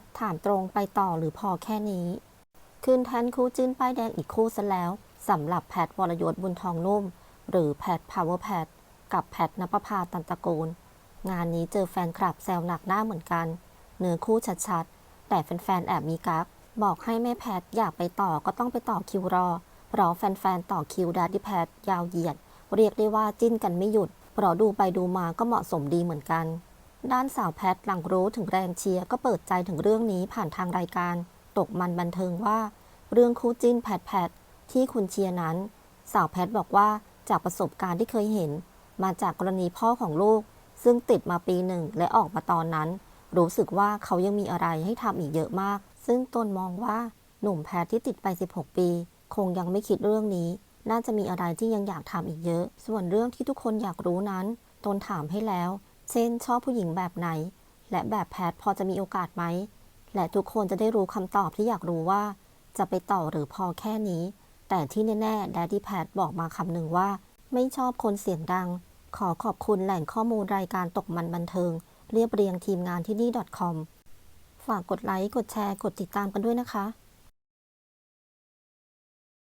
ทถามตรงไปต่อหรือพอแค่นี้ ขึ้นแทนคู่จิ้นป้ายแดงอีกคู่ซะแล้วสำหรับแพทวรยศบุญทองนุ่ม หรือแพทพาวเวอร์แพทกับแพทนภพาตันตะโกนงานนี้เจอแฟนคลับแซวหนักหน้าเหมือนกัน เนื้อคู่ชัดๆ แต่แฟนๆแอบมีกักบอกให้แม่แพทอยากไปต่อก็ต้องไปต่อคิวรอ เพราะแฟนๆต่อคิวดาดิแพทยาวเหยียด เรียกได้ว่าจิ้นกันไม่หยุด เพราะดูไปดูมาก็เหมาะสมดีเหมือนกัน ด้านสาวแพทหลังรู้ถึงแรงเชียร์ก็เปิดใจถึงเรื่องนี้ผ่านทางรายการ ตกมันบันเทิงว่า เรื่องคู่จิ้นแพทแพทที่คุณเชียร์นั้น สาวแพทบอกว่าจากประสบการณ์ที่เคยเห็น มาจากกรณีพ่อของลูก ซึ่งติดมาปีหนึ่งและออกมาตอนนั้น รู้สึกว่าเขายังมีอะไรให้ทำอีกเยอะมาก ซึ่งตนมองว่าหนุ่มแพทที่ติดไป 16 ปี คงยังไม่คิดเรื่องนี้ น่าจะมีอะไรที่ยังอยากทำอีกเยอะ ส่วนเรื่องที่ทุกคนอยากรู้นั้น ตนถามให้แล้ว เช่นชอบผู้หญิงแบบไหน และแบบแพทพอจะมีโอกาสไหม และทุกคนจะได้รู้คำตอบที่อยากรู้ว่า จะไปต่อหรือพอแค่นี้ แต่ที่แน่ๆ d ดดดี้แพทบอกมาคำหนึ่งว่า ไม่ชอบคนเสียงดัง ขอขอบคุณแหล่งข้อมูลรายการตกมันบันเทิง เรียบเรียงทีมงานที่นี่ .com ฝากกดไลค์ กดแชร์ กดติดตามกันด้วยนะคะ